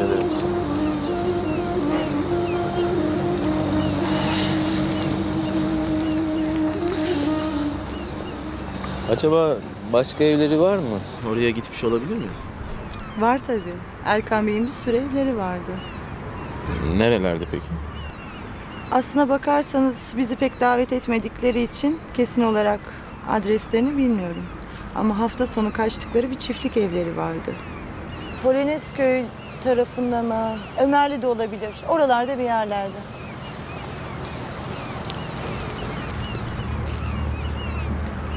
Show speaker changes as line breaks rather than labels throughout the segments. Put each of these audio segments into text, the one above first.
ederim sana. Acaba başka evleri var mı? Oraya gitmiş olabilir mi?
Var tabii. Erkan Bey'in bir sürü evleri vardı.
Nerelerde peki?
Aslına bakarsanız bizi pek davet etmedikleri için kesin olarak adreslerini bilmiyorum. Ama hafta sonu kaçtıkları bir çiftlik evleri vardı. Polonezköy tarafında mı? Ömerli de olabilir. Oralarda bir yerlerde.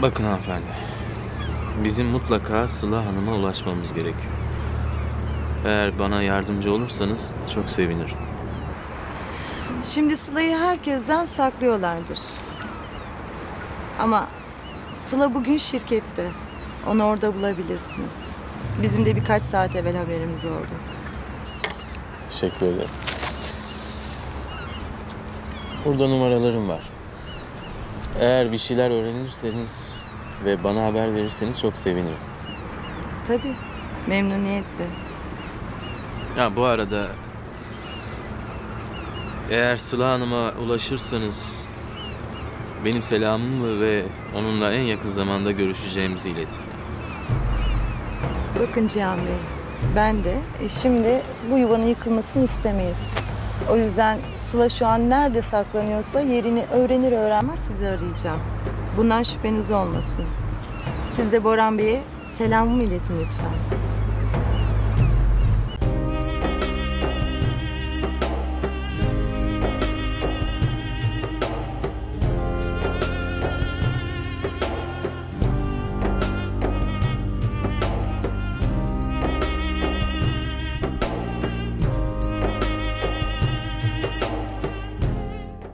Bakın hanımefendi. Bizim mutlaka Sıla Hanım'a ulaşmamız gerekiyor. Eğer bana yardımcı olursanız çok sevinirim.
Şimdi Sıla'yı herkesten saklıyorlardır. Ama Sıla bugün şirkette. Onu orada bulabilirsiniz. Bizim de birkaç saat evvel haberimiz oldu.
Teşekkür ederim. Burada numaralarım var. Eğer bir şeyler öğrenirseniz ve bana haber verirseniz çok sevinirim.
Tabii, memnuniyetle.
Ha bu arada eğer Sıla Hanım'a ulaşırsanız benim selamımı ve onunla en yakın zamanda görüşeceğimizi iletin.
Bakın Cihan Bey, ben de e, şimdi bu yuvanın yıkılmasını istemeyiz. O yüzden Sıla şu an nerede saklanıyorsa yerini öğrenir öğrenmez sizi arayacağım. Bundan şüpheniz olmasın. Siz de Boran Bey'e selamımı iletin lütfen.